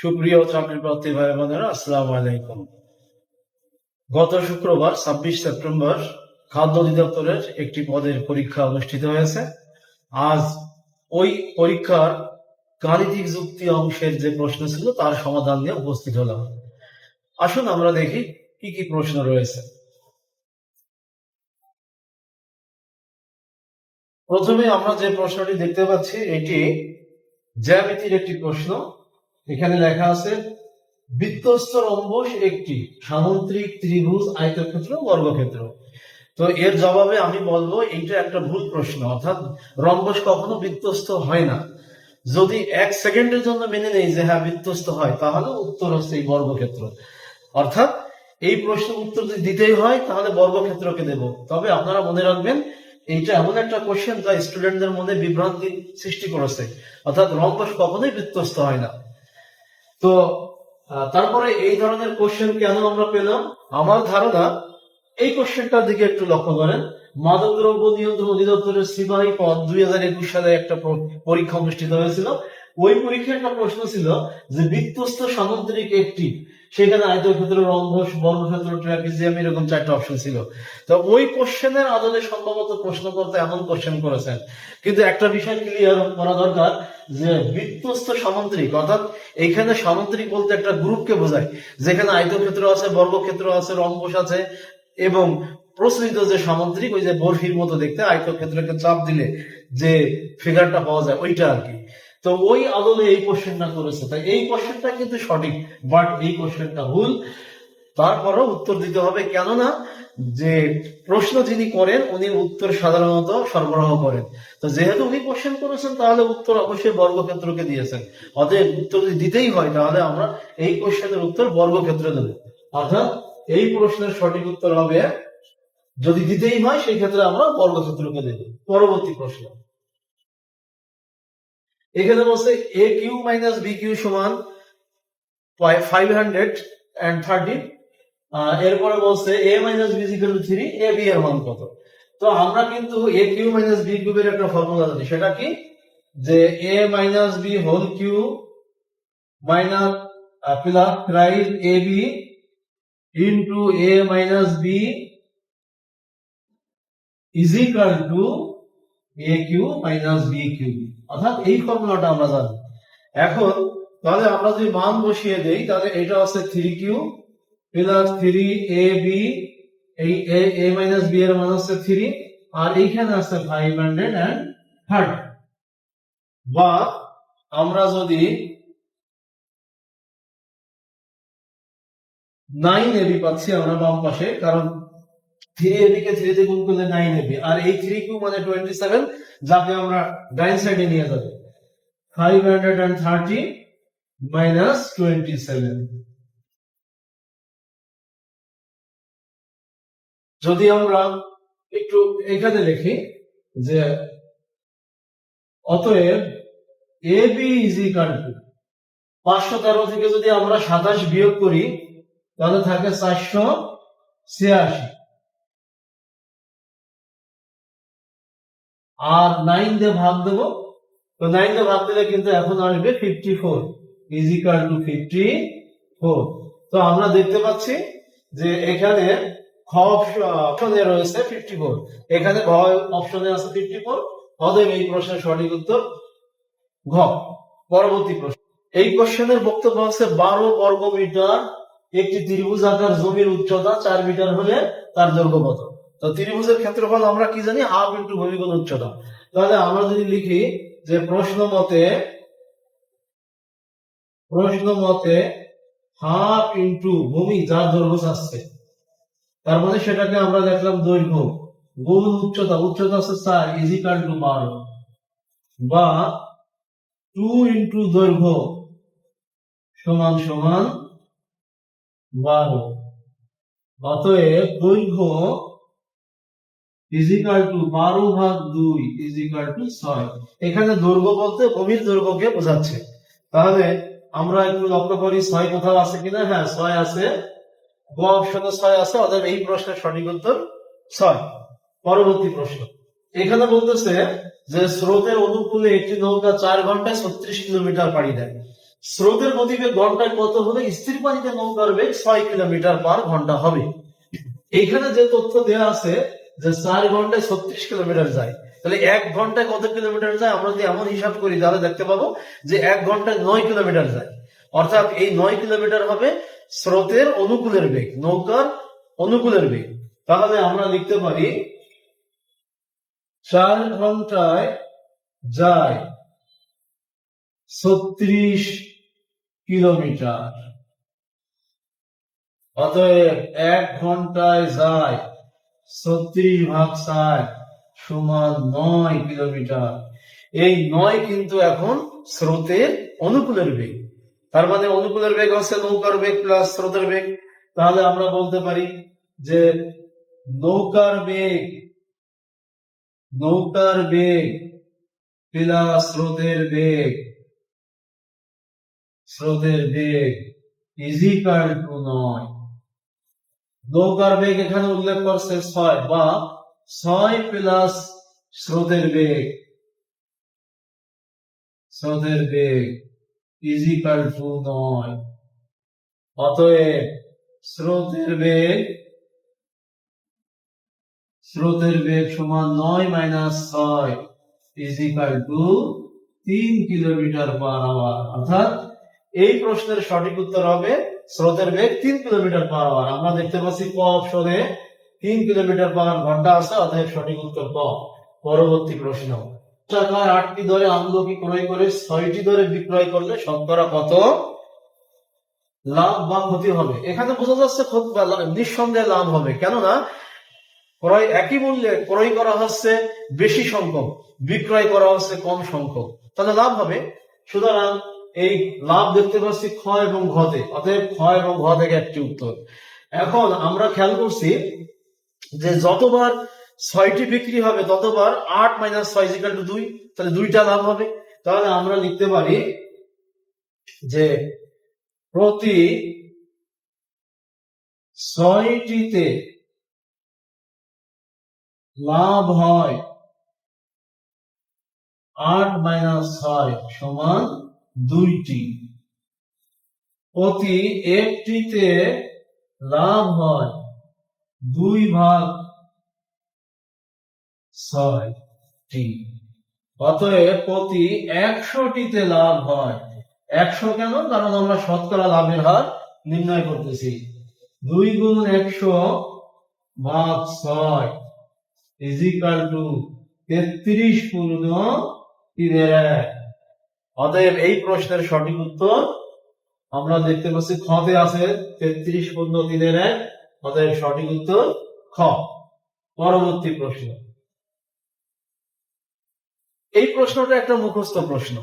সুপ্রিয় চাকরি প্রার্থী ভাই বোনেরা আসসালামু আলাইকুম। গত শুক্রবার, ছাব্বিশ সেপ্টেম্বর, খাদ্য অধিদপ্তরের একটি পদের পরীক্ষা অনুষ্ঠিত হয়েছে। আজ ওই পরীক্ষার গাণিতিক যুক্তি অংশের যে প্রশ্ন ছিল, তার সমাধান নিয়ে উপস্থিত হলাম। আসুন আমরা দেখি কি কি প্রশ্ন রয়েছে। প্রথমে আমরা যে প্রশ্নটি দেখতে পাচ্ছি, এটি জ্যামিতির একটি প্রশ্ন। এখানে লেখা আছে বৃত্তস্থ রম্বস একটি সামুদ্রিক ত্রিভুজ আয়তক্ষেত্র, বর্গক্ষেত্র। তো এর জবাবে আমি বলব, এইটা একটা ভুল প্রশ্ন, অর্থাৎ রম্বস কখনো বৃত্তস্থ হয় না। যদি এক সেকেন্ডের জন্য মেনে নেই যে হ্যাঁ বৃত্তস্থ হয়, তাহলে উত্তর হচ্ছে এই বর্গক্ষেত্র। অর্থাৎ এই প্রশ্ন উত্তর যদি দিতেই হয়, তাহলে বর্গক্ষেত্রকে দেব। তবে আপনারা মনে রাখবেন, এইটা এমন একটা কোশ্চেন যা স্টুডেন্টদের মধ্যে বিভ্রান্তি সৃষ্টি করেছে। অর্থাৎ রম্বস কখনোই বৃত্তস্থ হয় না। তো তারপরে এই ধরনের কোশ্চেন কেন আমরা পেলাম? আমার ধারণা, এই কোশ্চেনটার দিকে একটু লক্ষ্য করেন। মাদক দ্রব্য নিয়ন্ত্রণ অধিদপ্তরের সিপাহী পদ দুই হাজার একুশ সালে একটা পরীক্ষা অনুষ্ঠিত হয়েছিল। ওই পরীক্ষায় একটা প্রশ্ন ছিল যে বৃত্তস্থ সামুদ্রিক একটি সেখানে আয়তক্ষেত্র রম্বস বর্গক্ষেত্র ট্রাপিজিয়াম এরকম চারটা অপশন ছিল। তো ওই কোশ্চেনের আদলে সম্ভবত প্রশ্ন করতে এমন কোশ্চেন করেছেন। কিন্তু একটা বিষয় ক্লিয়ার করা দরকার যে বৃত্তস্থ সামুদ্রিক অর্থাৎ এইখানে সামুদ্রিক বলতে একটা গ্রুপকে বোঝায়, যেখানে আয়তক্ষেত্র আছে বর্গক্ষেত্র আছে, রম্বস আছে, এবং প্রচলিত যে সামুদ্রিক ওই যে বরফির মতো দেখতে, আয়তক্ষেত্রকে চাপ দিলে যে ফিগারটা পাওয়া যায়, ওইটা আর কি। তো ওই আদলে এই কোশ্চেনটা করেছে। তাই এই কোশ্চেনটা কিন্তু সঠিক বাট এই কোশ্চেনটা ভুল। তারপরও উত্তর দিতে হবে কেননা যে প্রশ্ন যিনি করেন, উনি উত্তর সাধারণত সরবরাহ করেন। তো যেহেতু উনি কোশ্চেন করেছেন, তাহলে উত্তর অবশ্যই বর্গক্ষেত্রকে দিয়েছেন। অতএব উত্তর যদি দিতেই হয়, তাহলে আমরা এই কোশ্চেনের উত্তর বর্গক্ষেত্রে দেব। অর্থাৎ এই প্রশ্নের সঠিক উত্তর হবে, যদি দিতেই হয় সেই ক্ষেত্রে আমরা বর্গক্ষেত্রকে দেব। পরবর্তী প্রশ্ন। এখানে বলছে a cube minus b cube সমান ফাইভ হান্ড্রেড অ্যান্ড থার্টি এরপরে বলছে a minus b equal to three a b এর মান কত? তো আমরা কিন্তু এ কিউ মাইনাস বি কিউবের একটা ফর্মুলা জানি। সেটা কি? যে a minus b whole cube minus plus thrice a b into a minus b is equal to a cube minus b cube অর্থাৎ এই ফর্মুলাটা আমরা জানি। এখন, তাহলে আমরা যদি মান বসিয়ে দেই, তাহলে এটা হচ্ছে three cube plus three a b এই এ মাইনাস বি এর মান হচ্ছে থ্রি আর এইখানে আছে ফাইভ হান্ড্রেড অ্যান্ড থার্টি বা আমরা যদি নাইন এবি পাচ্ছি, আমরা বাম পাশে, কারণ থ্রি এবি কে থ্রি তে গুণ করলে নাইন এবি আর এই থ্রি কিউ মানে টোয়েন্টি সেভেন যাকে আমরা ডাইন সাইডে নিয়ে যাব। Five hundred and thirty minus twenty seven যদি আমরা একটু এখানে লিখি যে, অতএব এ বি ইজ টু পাঁচশো তেরো থেকে যদি আমরা সাতাশ বিয়োগ করি, তাহলে থাকে চারশো ছিয়াশি। আর নাইন দিয়ে ভাগ দেবো। তো নাইন দিয়ে ভাগ দিলে কিন্তু এখন আসবে fifty four is equal to fifty four তো আমরা দেখতে পাচ্ছি যে এখানে খ অপশনে রয়েছে ফিফটি ফোর এখানে ঘ অপশনে আছে ফিফটি ফোর অতএব এই প্রশ্নের সঠিক উত্তর ঘ। পরবর্তী প্রশ্ন। এই কোশ্চেনের বক্তব্য হচ্ছে বারো বর্গ মিটার একটি ত্রিভুজ আকার জমির উচ্চতা চার মিটার হলে তার দৈর্ঘ্য কত? তো ত্রিভুজের ক্ষেত্রফল আমরা কি জানি? হাফ ইন্টু ভূমিগুণ উচ্চতা। তাহলে আমরা যদি লিখি যে প্রশ্ন মতে প্রশ্ন মতে হাফ ইন্টু ভূমি যার দৈর্ঘ্য আসছে তার মানে সেটাকে আমরা দেখলাম দৈর্ঘ্য। গুণ উচ্চতা উচ্চতা হচ্ছে চার ইজিকাল টু বারো। বা টু ইন্টু দৈর্ঘ্য সমান সমান বারো। অতএব দৈর্ঘ্য ইজিকাল টু বারো ভাগ দুই ইজিকাল টু ছয়। এখানে দৈর্ঘ্য বলতে ভূমির দৈর্ঘ্যকে বোঝাচ্ছে। তাহলে আমরা একটু লক্ষ্য করি ছয় কোথাও আছে কিনা? হ্যাঁ ছয় আছে। গ অপশনে ছয় আছে, অতএব এই প্রশ্নের সঠিক উত্তর ছয়। পরবর্তী প্রশ্ন। এখানে বলতেছে যে স্রোতের অনুকূলে একটি নৌকা চার ঘন্টায় ছত্রিশ কিলোমিটার পাড়ি দেয়। স্রোতের গতিবেগ ঘন্টায় কত হলে স্থির পানিতে নৌকার বেগ ছয় কিলোমিটার পার ঘণ্টা হবে? এইখানে যে তথ্য দেওয়া আছে যে চার ঘন্টায় ছত্রিশ কিলোমিটার যায়, তাহলে এক ঘন্টায় কত কিলোমিটার যায়? আমরা যদি এমন হিসাব করি, তাহলে দেখতে পাবো যে এক ঘন্টায় নয় কিলোমিটার যায়। অর্থাৎ এই নয় কিলোমিটার হবে স্রোতের অনুকূলের বেগ, নৌকার অনুকূলের বেগ। তাহলে আমরা লিখতে পারি, চার ঘন্টায় যায় ছত্রিশ কিলোমিটার। অতএব এক ঘন্টায় যায় ছত্রিশ ভাগ ষাট সমান নয় কিলোমিটার। এই নয় কিন্তু এখন স্রোতের অনুকূলের বেগ। তার মানে অনুকূলের বেগ হচ্ছে নৌকার বেগ প্লাস স্রোতের বেগ। তাহলে আমরা বলতে পারি যে নৌকার বেগ নৌকার বেগ প্লাস স্রোতের বেগ স্রোতের বেগ ইজ ইকাল টু নয়। নৌকার বেগ এখানে উল্লেখ করছে ছয় বা ছয় প্লাস স্রোতের বেগ। স্রোতের বেগ ইজ ইকাল টু নয়। অতএব স্রোতের বেগ স্রোতের বেগ সমান নয় মাইনাস ছয় ইজ ইকাল টু তিন কিলোমিটার পার আওয়ার অর্থাৎ এই প্রশ্নের সঠিক উত্তর হবে স্রোতের বেগ তিন কিলোমিটার পার আওয়ার আমরা দেখতে পাচ্ছি ক অপশনে তিন কিলোমিটার পার ঘণ্টা আছে, অতএব সঠিক উত্তর ক। পরবর্তী প্রশ্ন। টাকায় আটটি দরে আমলকি ক্রয় করে? ছয়টি দরে বিক্রয় করলে শতকরা কত? লাভ বা ক্ষতি হবে। এখানে বোঝা যাচ্ছে বা নিঃসন্দেহে লাভ হবে। কেননা, ক্রয় একই মূল্যে ক্রয় করা হচ্ছে বেশি সংখ্যক, বিক্রয় করা হচ্ছে কম সংখ্যক। তাহলে লাভ হবে। সুতরাং এই লাভ দেখতে পাচ্ছি খ এবং ঘতে অতএব খ এবং ঘ থেকে একটি উত্তর। এখন আমরা খেয়াল করছি যে যতবার ছয়টি বিক্রি হবে, ততবার আট মাইনাস ছয় ইজিক্যাল টু দুই, তাহলে দুইটা লাভ হবে। তাহলে আমরা লিখতে পারি যে প্রতি ছয়টিতে লাভ হয় আট মাইনাস ছয় সমান দুইটি। প্রতি একটিতে লাভ হয় দুই ভাগ ছয়টি। অতএব প্রতি একশোটিতে লাভ হয়। একশো কেন? কারণ আমরা শতকরা লাভের হার নির্ণয় করতেছি। দুই গুণ একশো ভাগ ছয় ইজ ইকাল টু তেত্রিশ পূর্ণ তিনের এক। অতএব এই প্রশ্নের সঠিক উত্তর আমরা দেখতে পাচ্ছি খতে আছে তেত্রিশ পূর্ণ তিনের এক। অতএব সঠিক উত্তর খ। পরবর্তী প্রশ্ন। এই প্রশ্নটা একটা মুখস্থ প্রশ্ন।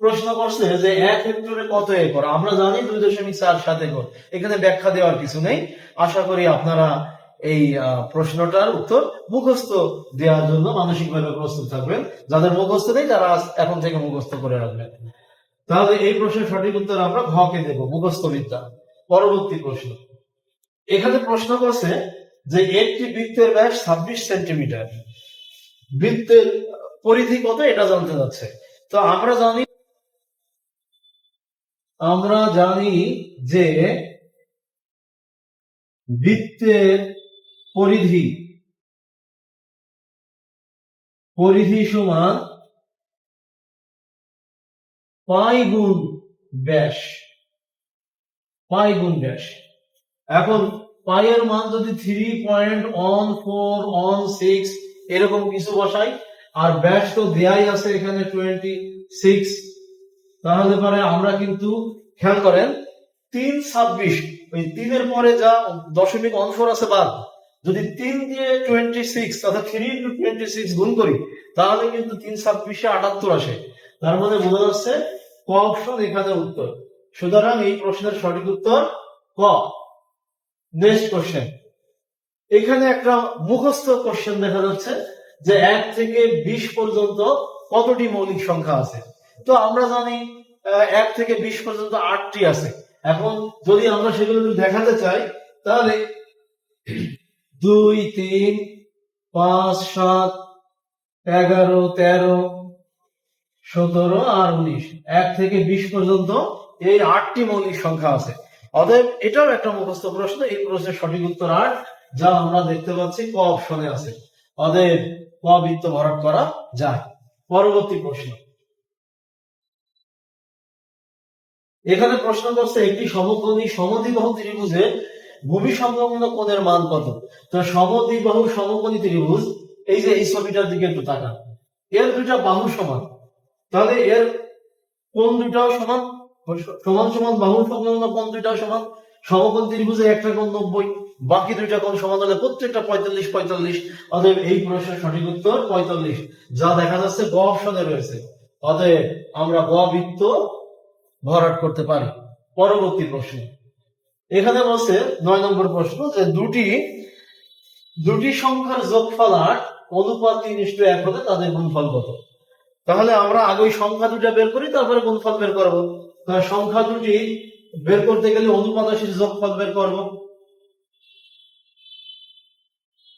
প্রশ্ন করছে যে এক হেক্টরে কত একর? আমরা জানি দুই দশমিক চার সাত একর। এখানে ব্যাখ্যা দেওয়ার কিছু নেই। আশা করি আপনারা এই প্রশ্নটার উত্তর মুখস্থ দেওয়ার জন্য মানসিকভাবে প্রস্তুত থাকবেন। যাদের মুখস্থ নেই, তারা এখন থেকে মুখস্থ করে রাখবেন। তাহলে এই প্রশ্নের সঠিক উত্তর আমরা ঘকে দেব মুখস্থ বিদ্যা পরবর্তী প্রশ্ন। এখানে প্রশ্ন করছে যে একটি বৃত্তের ব্যাস ছাব্বিশ সেন্টিমিটার। বৃত্তের পরিধি কত, এটা জানতে যাচ্ছে। তো আমরা জানি আমরা জানি যে বৃত্তের পরিধি। পরিধি সমান পাই গুণ ব্যাস। পাই গুণ ব্যাস। এখন পাইয়ের মান যদি three point one four one six এরকম কিছু বসাই, আর ব্যাস তো দেয়াই আছে এখানে টোয়েন্টি সিক্স তাহলে পরে আমরা কিন্তু খেয়াল করেন, তিন ছাব্বিশ, ওই তিনের পরে যা দশমিক অংশর আছে বাদ। যদি তিন দিয়ে টোয়েন্টি সিক্স অর্থাৎ থ্রি ইন্টু টোয়েন্টি সিক্স গুণ করি, তাহলে কিন্তু তিন ছাব্বিশে আটাত্তর আসে। তার মধ্যে বোঝা যাচ্ছে ক অপশন এখানে উত্তর। সুতরাং এই প্রশ্নের সঠিক উত্তর ক। নেক্সট কোশ্চেন এখানে একটা মুখস্থ কোশ্চেন দেখা যাচ্ছে যে এক থেকে বিশ পর্যন্ত কতটি মৌলিক সংখ্যা আছে? তো আমরা জানি এক থেকে বিশ পর্যন্ত আটটি আছে। এখন যদি আমরা সেগুলো দেখাতে চাই, তাহলে দুই, তিন, পাঁচ, সাত, এগারো, তেরো, সতেরো আর উনিশ। এক থেকে বিশ পর্যন্ত এই আটটি মৌলিক সংখ্যা আছে। অতএব এটাও একটা মুখস্থ প্রশ্ন, এই প্রশ্নের সঠিক উত্তর আট যা আমরা দেখতে পাচ্ছি ক অপশনে আছে। অতএব ক বৃত্ত ভরাট করা যায়। পরবর্তী প্রশ্ন। এখানে প্রশ্ন করছে একটি সমকোণী সমদ্বিবাহু ত্রিভুজের ভূমি সংলগ্ন কোণের মান কত? তো সমদ্বিবাহু সমকোণী ত্রিভুজ, এই যে এই ছবিটার দিকে একটু তাকান। এর দুইটা বাহু সমান। তাহলে এর কোণ দুইটাও সমান? সমান সমান বাহু সংলগ্ন কোণ দুইটাও সমান। সমকোণ ত্রিভুজে একটা কোণ নব্বই, বাকি দুইটা কোণ সমান হলে প্রত্যেকটা পঁয়তাল্লিশ পঁয়তাল্লিশ। অতএব এই প্রশ্নের সঠিক উত্তর পঁয়তাল্লিশ। যা দেখা যাচ্ছে গ অপশনে রয়েছে। অতএব আমরা গ বৃত্ত ভরাট করতে পারি। পরবর্তী প্রশ্ন। এখানে বলছে নয় নম্বর প্রশ্ন যে দুটি দুটি সংখ্যার যোগফল আট, অনুপাত তিন ইস্টু এক হলে তাদের গুণফল কত? তাহলে আমরা আগে ওই সংখ্যা দুটা বের করি, তারপরে গুণফল বের করব। সংখ্যা দুটি বের করতে গেলে অনুপাত রাশির যোগফল বের করব।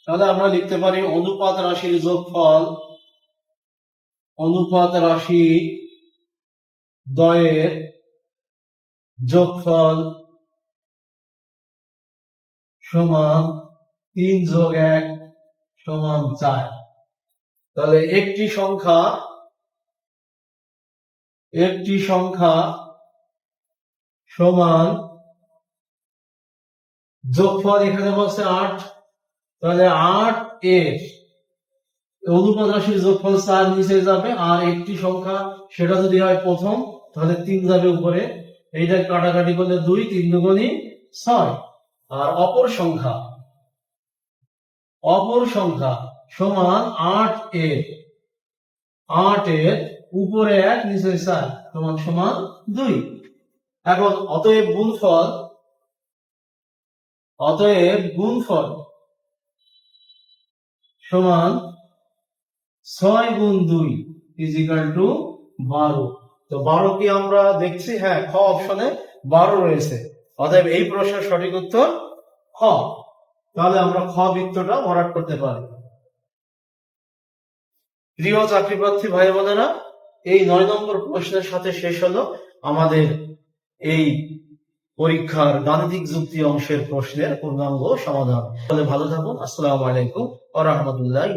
তাহলে আমরা লিখতে পারি অনুপাত রাশির যোগফল, অনুপাত রাশি দয়ের যোগফল সমান তিন যোগ এক সমান চার। তাহলে একটি সংখ্যা একটি সংখ্যা সমান যোগফল এখানে বলছে আট। তাহলে আট এর অনুপাত রাশির যোগফল চার নিচে যাবে, আর একটি সংখ্যা সেটা যদি হয় প্রথম, তাহলে তিন যাবে উপরে। এইটা কাটাকাটি করলে দুই, তিন দুগুণই ছয়। আর অপর সংখ্যা। অপর সংখ্যা সমান আট এর। আট এর উপরে এক, নিচে চার, সমান সমান দুই। এখন অতএব গুণফল অতএব গুণফল সমান ছয় গুণ দুই ইজিক্যাল টু বারো। তো বারো কি আমরা দেখছি হ্যাঁ খ অপশনে বারো রয়েছে। অতএব এই প্রশ্নের সঠিক উত্তর খ। তাহলে আমরা খ বৃত্তটা ভরাট করতে পারি। প্রিয় চাকরি প্রার্থী ভাই বোনেরা এই নয় নম্বর প্রশ্নের সাথে শেষ হলো আমাদের এই পরীক্ষার গাণিতিক যুক্তি অংশের প্রশ্নের পূর্ণাঙ্গ সমাধান। তাহলে ভালো থাকুন, আসসালামু আলাইকুম ওয়া রাহমাতুল্লাহি